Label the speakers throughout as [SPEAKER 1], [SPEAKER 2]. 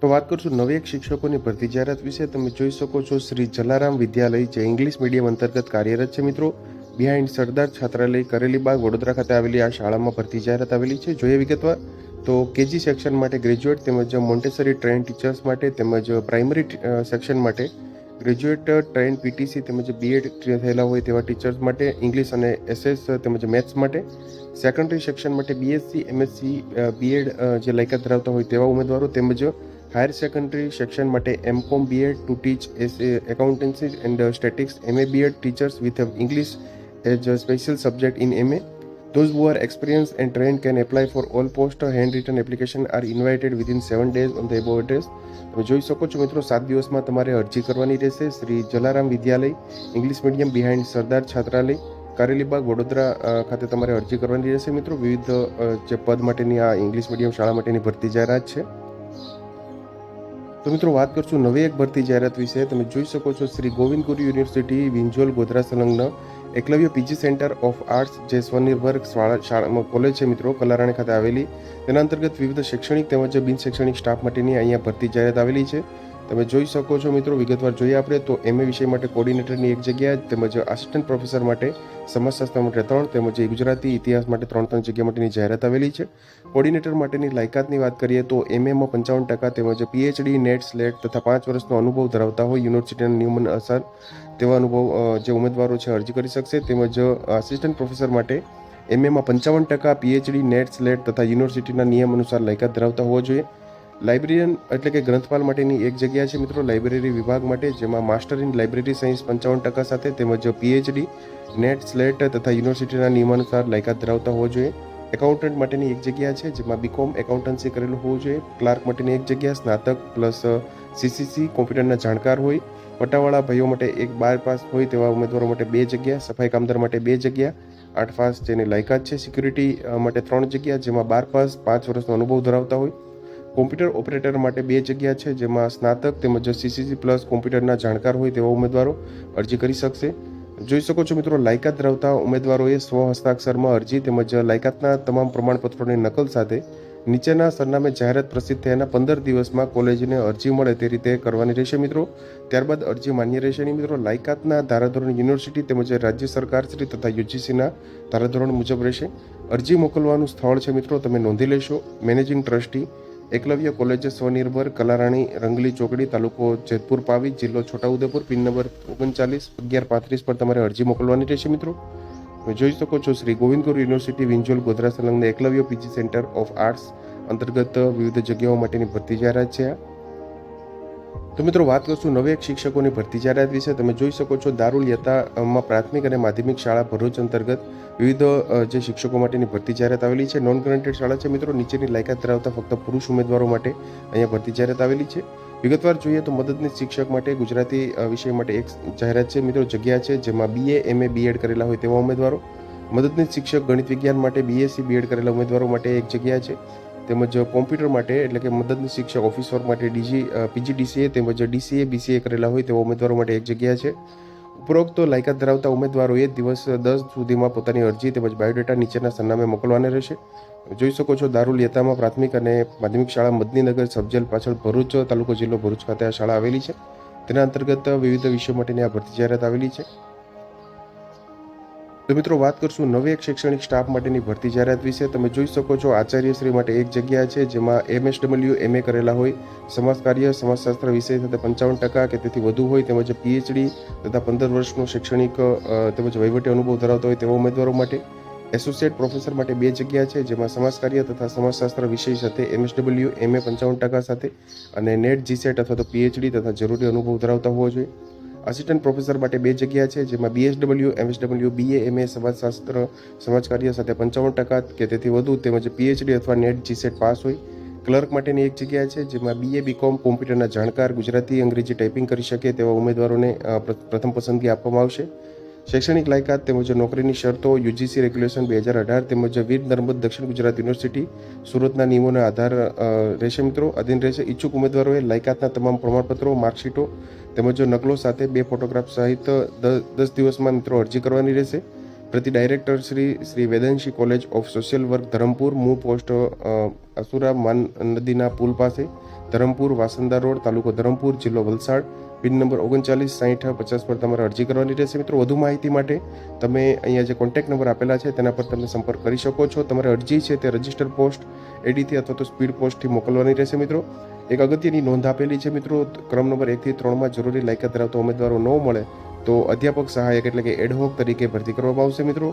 [SPEAKER 1] તો વાત કરશું નવી એક શિક્ષકોની ભરતી જાહેરાત વિશે. તમે જોઈ શકો છો શ્રી જલારામ વિદ્યાલય જે ઇંગ્લિશ મીડિયમ અંતર્ગત કાર્યરત છે મિત્રો. બિહાઇન્ડ સરદાર છાત્રાલય કરેલી બાગ વડોદરા ખાતે આવેલી આ શાળામાં ભરતી જાહેરાત આવેલી છે. જોઈએ વિગતવાર, તો કેજી સેક્શન માટે ગ્રેજ્યુએટ તેમજ મોન્ટેસરી ટ્રેન ટીચર્સ માટે તેમજ પ્રાઇમરી સેક્શન માટે ગ્રેજ્યુએટ ટ્રેન પીટીસી તેમજ બીએડ થયેલા હોય તેવા ટીચર્સ માટે ઇંગ્લિશ અને એસએસ તેમજ મેથ્સ માટે. સેકન્ડરી સેક્શન માટે B Sc M Sc B Ed જે લાયકાત ધરાવતા હોય તેવા ઉમેદવારો તેમજ હાયર સેકન્ડરી સેક્શન માટે M Com B Ed to teach as accountancy and statistics M A B Ed teachers with English as a special subject in M A Those who are experienced and trained can apply for all post handwritten application are invited within seven days on the above address. તમે જોઈ શકો છો મિત્રો, સાત દિવસમાં તમારે અરજી કરવાની રહેશે. Shri Jalaram Vidyalaya English medium behind Sardar Chhatralaya Karelibaug Vadodara ખાતે તમારે અરજી કરવાની રહેશે મિત્રો. વિવિધ જે પદ માટેની આ ઇંગ્લિશ મીડિયમ શાળા માટેની ભરતી જાહેરાત છે. તો મિત્રો વાત કરશું નવી એક ભરતી જાહેરાત વિશે. તમે જોઈ શકો છો શ્રી ગોવિંદ ગુરુ યુનિવર્સિટી, વિંજોલ, ગોધરા સંલગ્ન Eklavya PG centre of arts જે સ્વનિર્ભર શાળા શાળામાં કોલેજ છે મિત્રો, કલારાણી ખાતે આવેલી. તેના અંતર્ગત વિવિધ શૈક્ષણિક તેમજ બિન શૈક્ષણિક સ્ટાફ માટેની અહીંયા ભરતી જાહેરાત આવેલી છે. તમે જોઈ શકો છો મિત્રો, વિગતવાર જોઈએ આપણે તો એમએ વિષય માટે કોર્ડિનેટરની એક જગ્યા તેમજ આસિસ્ટન્ટ પ્રોફેસર માટે સમાજશાસ્ત્ર માટે ત્રણ, તેમજ ગુજરાતી ઇતિહાસ માટે ત્રણ ત્રણ જગ્યા માટેની જાહેરાત આવેલી છે. કોર્ડિનેટર માટેની લાયકાતની વાત કરીએ તો એમએમાં પંચાવન ટકા તેમજ પીએચડી નેટ સ્લેટ તથા પાંચ વર્ષનો અનુભવ ધરાવતા હોય યુનિવર્સિટીના નિયમન અસર તેવા અનુભવ જે ઉમેદવારો છે અરજી કરી શકશે. તેમજ આસિસ્ટન્ટ પ્રોફેસર માટે એમએમાં પંચાવન ટકા પીએચડી નેટ સ્લેટ તથા યુનિવર્સિટીના નિયમ અનુસાર લાયકાત ધરાવતા હોવા જોઈએ. લાઇબ્રેરિયન એટલે કે ગ્રંથપાલ માટેની એક જગ્યા છે મિત્રો, લાઇબ્રેરી વિભાગ માટે, જેમાં માસ્ટર ઇન લાઇબ્રેરી સાયન્સ પંચાવન ટકા સાથે તેમજ પીએચડી, નેટ, સ્લેટ તથા યુનિવર્સિટીના નિયમાનુસાર લાયકાત ધરાવતા હોવા જોઈએ. એકાઉન્ટન્ટ માટેની એક જગ્યા છે, જેમાં બીકોમ એકાઉન્ટન્સી કરેલું હોવું જોઈએ. ક્લાર્ક માટેની એક જગ્યા, સ્નાતક પ્લસ સીસીસી, કોમ્પ્યુટરના જાણકાર હોય. પટ્ટાવાળા ભાઈઓ માટે એક બાર પાસ હોય તેવા ઉમેદવારો માટે બે જગ્યા, સફાઈ કામદાર માટે બે જગ્યા, આઠ પાસ જેની લાયકાત છે. સિક્યુરિટી માટે ત્રણ જગ્યા, જેમાં બાર પાસ પાંચ વર્ષનો અનુભવ ધરાવતા હોય. કોમ્પ્યુટર ઓપરેટર માટે બે જગ્યા છે, જેમાં સ્નાતક તેમજ સીસીસી પ્લસ કોમ્પ્યુટરના જાણકાર હોય તેવા ઉમેદવારો અરજી કરી શકશે. જોઈ શકો છો મિત્રો, લાયકાત ધરાવતા ઉમેદવારોએ સ્વ હસ્તાક્ષરમાં અરજી તેમજ લાયકાતના તમામ પ્રમાણપત્રોની નકલ સાથે નીચેના સરનામે જાહેરાત પ્રસિદ્ધ થયાના પંદર દિવસમાં કોલેજને અરજી મળે તે રીતે કરવાની રહેશે મિત્રો. ત્યારબાદ અરજી માન્ય રહેશે નહીં મિત્રો. લાયકાતના ધારાધોરણ યુનિવર્સિટી તેમજ રાજ્ય સરકારશ્રી તથા યુજીસીના ધારાધોરણ મુજબ રહેશે. અરજી મોકલવાનું સ્થળ છે મિત્રો, તમે નોંધી લેશો. મેનેજિંગ ટ્રસ્ટી એકલવ્ય કોલેજ સ્વનિર્ભર કલારાણી રંગલી ચોકડી તાલુકો જેતપુર પાવી જિલ્લો છોટાઉદેપુર, પિન નંબર ઓગણચાલીસ, અગિયાર પાંત્રીસ પર તમારે અરજી મોકલવાની રહેશે મિત્રો. તમે જોઈ શકો છો શ્રી ગોવિંદ ગુરુ યુનિવર્સિટી વિંજોલ ગોધરા સંલગ્ન Eklavya PG centre of arts અંતર્ગત વિવિધ જગ્યાઓ માટેની ભરતી જાહેરાત છે. આ તો મિત્રો, વાત કરશું નવી એક શિક્ષકોની ભરતી જાહેરાત વિશે. તમે જોઈ શકો છો દારૂલ યતામાં પ્રાથમિક અને માધ્યમિક શાળા ભરૂચ અંતર્ગત વિવિધ જે શિક્ષકો માટેની ભરતી જાહેરાત આવેલી છે. નોન ગ્રાન્ટેડ શાળા છે મિત્રો. નીચેની લાયકાત ધરાવતા ફક્ત પુરુષ ઉમેદવારો માટે અહીંયા ભરતી જાહેરાત આવેલી છે. વિગતવાર જોઈએ તો મદદનીશ શિક્ષક માટે ગુજરાતી વિષય માટે એક જાહેરાત છે. મિત્રો, જગ્યા છે જેમાં બીએ એમએ બીએડ કરેલા હોય તેવા ઉમેદવારો. મદદનીશ શિક્ષક ગણિત વિજ્ઞાન માટે બીએસસી બીએડ કરેલા ઉમેદવારો માટે એક જગ્યા છે. તેમજ કોમ્પ્યુટર માટે, એટલે કે મદદની શિક્ષક ઓફિસ માટે, ડીજી પીજીડીસીએ તેમજ ડીસીએ, બીસીએ કરેલા હોય તેવા ઉમેદવારો માટે એક જગ્યા છે. ઉપરોક્ત લાયકાત ધરાવતા ઉમેદવારોએ દિવસ દસ સુધીમાં પોતાની અરજી તેમજ બાયોડેટા નીચેના સરનામે મોકલવાના રહેશે. જોઈ શકો છો દારૂલ યતામાં પ્રાથમિક અને માધ્યમિક શાળા મદનીનગર, સબજેલ પાછળ ભરૂચ તાલુકો જિલ્લો ભરૂચ ખાતે આ શાળા આવેલી છે. તેના અંતર્ગત વિવિધ વિષયો માટેની આ ભરતી જાહેરાત આવેલી છે. તો મિત્રો, વાત કરશું નવી એક શૈક્ષણિક સ્ટાફ માટેની ભરતી જાહેરાત વિશે. તમે જોઈ શકો છો આચાર્યશ્રી માટે એક જગ્યા છે, જેમાં એમએસડબલ્યુ, એમએ કરેલા હોય. સમાજ કાર્ય, સમાજશાસ્ત્ર વિષય સાથે પંચાવન ટકા કે તેથી વધુ હોય, તેમજ પીએચડી તથા પંદર વર્ષનો શૈક્ષણિક તેમજ વહીવટી અનુભવ ધરાવતા હોય તેવા ઉમેદવારો માટે. એસોસિએટ પ્રોફેસર માટે બે જગ્યા છે, જેમાં સમાજ કાર્ય તથા સમાજશાસ્ત્ર વિષય સાથે એમએસડબલ્યુ, એમએ પંચાવન ટકા સાથે અને નેટ જીસેટ અથવા તો પીએચડી તથા જરૂરી અનુભવ ધરાવતા હોવો જોઈએ. આસિસ્ટન્ટ પ્રોફેસર માટે બે જગ્યા છે, જેમાં બીએસડબલ્યુ એમએસડબલ્યુ બીએ એમએ સમાજશાસ્ત્ર, સમાજકાર્ય સાથે પંચાવન ટકા કે તેથી વધુ તેમજ પીએચડી અથવા નેટ જીસેટ પાસ હોય. ક્લર્ક માટેની એક જગ્યા છે, જેમાં બીએ બીકોમ કોમ્પ્યુટરના જાણકાર, ગુજરાતી, અંગ્રેજી ટાઈપિંગ કરી શકે તેવા ઉમેદવારોને પ્રથમ પસંદગી આપવામાં આવશે. શૈક્ષણિક લાયકાત તેમજ નોકરીની શરતો યુજીસી રેગ્યુલેશન બે હજાર અઢાર તેમજ વીર નર્મદ દક્ષિણ ગુજરાત યુનિવર્સિટી સુરતના નિયમોના આધાર રહેશે મિત્રો. અધીન રહેશે ઈચ્છુક ઉમેદવારોએ લાયકાતના તમામ પ્રમાણપત્રો, માર્કશીટો તેમજ નકલો સાથે બે ફોટોગ્રાફ સહિત દસ દિવસમાં મિત્રો અરજી કરવાની રહેશે. પ્રતિ director Shri Shri Vedanshi college of social work Dharampur, મૂળ પોસ્ટ અસુરા માન નદીના પુલ પાસે, ધરમપુર વાસંદા રોડ, તાલુકો ધરમપુર, જિલ્લો વલસાડ. પિન નંબર ઓગણચાલીસ, સાહીઠ, પચાસ પર તમારે અરજી કરવાની રહેશે. મિત્રો, વધુ માહિતી માટે તમે અહીંયા જે કોન્ટેક્ટ નંબર આપેલા છે, તેના પર તમે સંપર્ક કરી શકો છો. તમારે અરજી છે તે રજિસ્ટર પોસ્ટ, એડીથી અથવા તો સ્પીડ પોસ્ટથી મોકલવાની રહેશે મિત્રો. એક અગત્યની નોંધ આપેલી છે મિત્રો, ક્રમ નંબર એકથી ત્રણમાં જરૂરી લાયકાત ધરાવતા ઉમેદવારો ન મળે તો અધ્યાપક સહાયક એટલે કે એડહોક તરીકે ભરતી કરવામાં આવશે મિત્રો.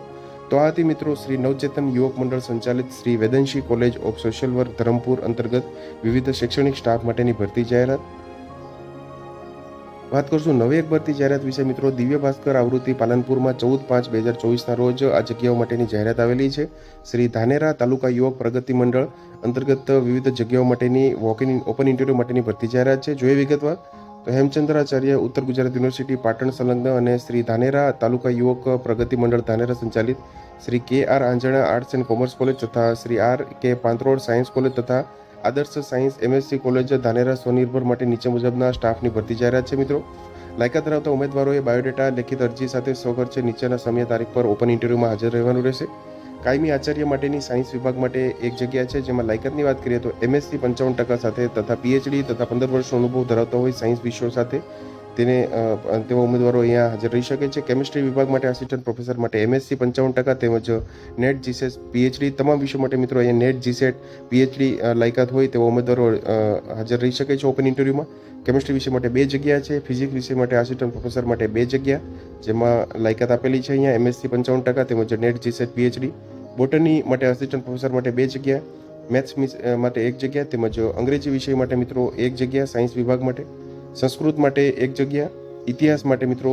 [SPEAKER 1] તો આ હતી મિત્રો, શ્રી નવચેતન યુવક મંડળ સંચાલિત Shri Vedanshi college of social work Dharampur અંતર્ગત વિવિધ શૈક્ષણિક સ્ટાફ માટેની ભરતી જાહેરાત વાત કરશું નવી એક ભરતી જાહેરાત વિશે. મિત્રો, દિવ્ય ભાસ્કર આવૃત્તિ પાલનપુરમાં ચૌદ પાંચ બે હજાર ચોવીસના રોજ આ જગ્યાઓ માટેની જાહેરાત આવેલી છે. શ્રી ધાનેરા તાલુકા યુવક પ્રગતિ મંડળ અંતર્ગત વિવિધ જગ્યાઓ માટેની વોક ઇન ઓપન ઇન્ટરવ્યૂ માટેની ભરતી જાહેરાત છે. જોઈએ વિગતવાર, તો હેમચંદ્રાચાર્ય ઉત્તર ગુજરાત યુનિવર્સિટી પાટણ સંલગ્ન અને શ્રી ધાનેરા તાલુકા યુવક પ્રગતિ મંડળ ધાનેરા સંચાલિત Shri K R Anjana arts and commerce college તથા Shri R K પાંત્રોડ science college તથા આદર્શ સાયન્સ એમએસસી કોલેજ ધાનેરા સ્વનિર્ભર માટે નીચે મુજબના સ્ટાફની ભરતી જાહેરાત છે, મિત્રો. લાયકાત ધરાવતા ઉમેદવારોએ બાયોડેટા, લેખિત અરજી સાથે સ્વખર્ચે નીચેના સમય તારીખ પર ઓપન ઇન્ટરવ્યુમાં હાજર રહેવાનું રહેશે. કાયમી આચાર્ય માટેની સાયન્સ વિભાગ માટે એક જગ્યા છે, જેમાં લાયકાતની વાત કરીએ તો એમએસસી પંચાવન ટકા સાથે તથા પીએચડી તથા પંદર વર્ષનો અનુભવ ધરાવતા હોય સાયન્સ વિષયો સાથે તેને તેવા ઉમેદવારો અહીંયા હાજર રહી શકે છે. કેમિસ્ટ્રી વિભાગ માટે આસિસ્ટન્ટ પ્રોફેસર માટે એમએસસી પંચાવન ટકા તેમજ નેટ જીસેસ પીએચડી તમામ વિષય માટે મિત્રો અહીંયા નેટ જીસેટ પીએચડી લાયકાત હોય તેવા ઉમેદવારો હાજર રહી શકે છે ઓપન ઇન્ટરવ્યૂમાં કેમિસ્ટ્રી વિષય માટે બે જગ્યા છે. ફિઝિક્સ વિષય માટે આસિસ્ટન્ટ પ્રોફેસર માટે બે જગ્યા. જેમાં લાયકાત આપેલી છે અહીંયા એમએસસી પંચાવન ટકા તેમજ નેટ જીસેટ પીએચડી બોટની માટે આસિસ્ટન્ટ પ્રોફેસર માટે બે જગ્યા. મેથ્સ માટે એક જગ્યા તેમજ અંગ્રેજી વિષય માટે મિત્રો એક જગ્યા. સાયન્સ વિભાગ માટે સંસ્કૃત માટે એક જગ્યા, ઇતિહાસ માટે મિત્રો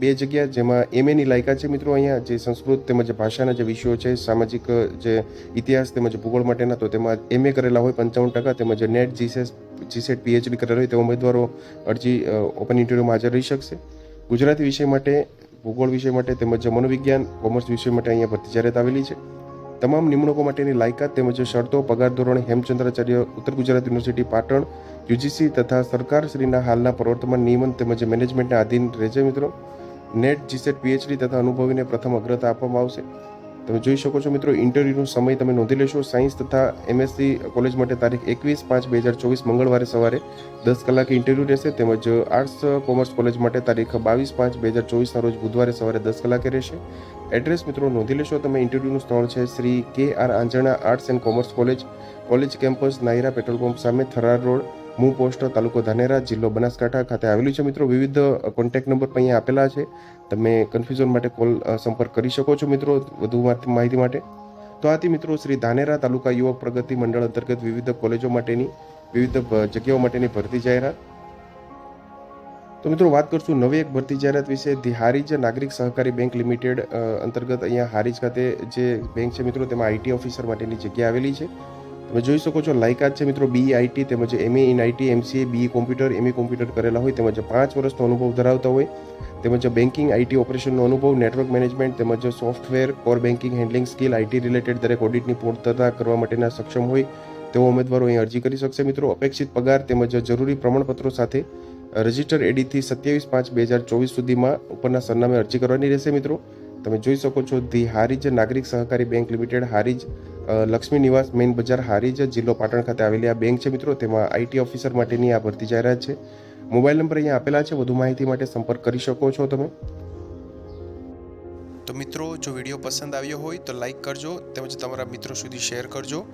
[SPEAKER 1] બે જગ્યા, જેમાં એમએની લાયકા છે મિત્રો અહીંયા, જે સંસ્કૃત તેમજ ભાષાના જે વિષયો છે, સામાજિક જે ઇતિહાસ તેમજ ભૂગોળ માટેના, તો તેમાં એમએ કરેલા હોય પંચાવન ટકા, તેમજ નેટ જીસેસ, જીસેટ પીએચડી કરેલા હોય તે ઉમેદવારો અરજી ઓપન ઇન્ટરવ્યુમાં હાજર રહી શકશે. ગુજરાતી વિષય માટે, ભૂગોળ વિષય માટે તેમજ મનોવિજ્ઞાન, કોમર્સ વિષય માટે અહીંયા ભરતી જાહેરાત આવેલી છે. તમામ નિમણૂકો માટેની લાયકાત તેમજ શરતો, પગાર ધોરણ, હેમચંદ્રાચાર્ય, ઉત્તર ગુજરાત યુનિવર્સિટી, પાટણ, યુજીસી તથા સરકારશ્રીના હાલના પ્રવર્તમાન નિયમન તેમજ મેનેજમેન્ટના આધીન રહેશે મિત્રો. નેટ, જીસેટ, પીએચડી તથા અનુભવીને પ્રથમ અગ્રતા આપવામાં આવશે. તમે જોઈ શકો છો મિત્રો ઇન્ટરવ્યૂનો સમય તમે નોંધી લેશો. સાયન્સ તથા એમએસસી કોલેજ માટે તારીખ એકવીસ પાંચ બે હજાર ચોવીસ મંગળવારે સવારે દસ કલાકે ઇન્ટરવ્યૂ રહેશે. તેમજ આર્ટ્સ કોમર્સ કોલેજ માટે તારીખ બાવીસ પાંચ બે હજાર ચોવીસના રોજ બુધવારે સવારે દસ કલાકે રહેશે. એડ્રેસ મિત્રો નોંધી લેશો. તમે ઇન્ટરવ્યૂનું સ્થળ છે Shri K R Anjana arts and commerce college college campus Nayara petrol pump સામે થરાર રોડ મૂ પોસ્ટ તાલુકો ધાનેરા જિલ્લો બનાસકાંઠા ખાતે આવેલું છે. મિત્રો, વિવિધ કોન્ટેક્ટ નંબર અહીંયા આપેલા છે. તમે કન્ફ્યુઝન માટે કોલ સંપર્ક કરી શકો છો મિત્રો, વધુ માહિતી માહિતી માટે. તો આથી મિત્રો, શ્રી ધાનેરા તાલુકા યુવક પ્રગતિ મંડળ અંતર્ગત વિવિધ કોલેજો માટેની, વિવિધ જગ્યાઓ માટેની ભરતી જાહેરાત. તો મિત્રો, વાત કરશું નવી એક ભરતી જાહેરાત વિશે. ધી હારીજ નાગરિક સહકારી બેંક લિમિટેડ અંતર્ગત અહીંયા હારીજ ખાતે જે બેંક છે મિત્રો, તેમાં આઈટી ઓફિસર માટેની જગ્યા આવેલી છે. તમે જોઈ શકો છો, લાયકાત છે મિત્રો બી આઈટી તેમજ MA in IT MCA B computer MA computer કરેલા હોય તેમજ પાંચ વર્ષનો અનુભવ ધરાવતા હોય. તેમજ બેન્કિંગ આઈટી ઓપરેશનનો અનુભવ નેટવર્ક મેનેજમેન્ટ તેમજ software core banking handling skill IT related દરેક ઓડિટની પૂર્ણતા કરવા માટેના સક્ષમ હોય તેઓ ઉમેદવારો અહીં અરજી કરી શકશે. મિત્રો, અપેક્ષિત પગાર તેમજ જરૂરી પ્રમાણપત્રો સાથે રજિસ્ટર એડીથી સત્યાવીસ પાંચ બે હજાર ચોવીસ સુધીમાં ઉપરના સરનામે અરજી કરવાની રહેશે. મિત્રો, તમે જોઈ શકો છો, ધી હારીજ નાગરિક સહકારી બેંક લિમિટેડ હારીજ લક્ષ્મી નિવાસ મેઇન બજાર હારીજ જિલ્લો પાટણ ખાતે આવેલી આ બેંક છે મિત્રો. તેમાં આઈટી ઓફિસર માટેની આ ભરતી જાહેરાત છે. મોબાઈલ નંબર અહીંયા આપેલા છે. વધુ માહિતી માટે સંપર્ક કરી શકો છો તમે.
[SPEAKER 2] તો મિત્રો, જો વીડિયો પસંદ આવ્યો હોય તો લાઈક કરજો તેમજ તમારા મિત્રો સુધી શેર કરજો.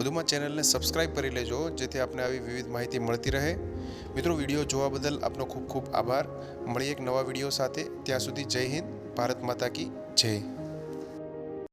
[SPEAKER 2] વધુમાં ચેનલને સબસ્ક્રાઇબ કરી લેજો, જેથી આપને આવી વિવિધ માહિતી મળતી રહે. મિત્રો, વીડિયો જોવા બદલ આપનો ખૂબ ખૂબ આભાર. મળીએ એક નવા વીડિયો સાથે. ત્યાં સુધી જય હિન્દ. ભારત માતા કી જય.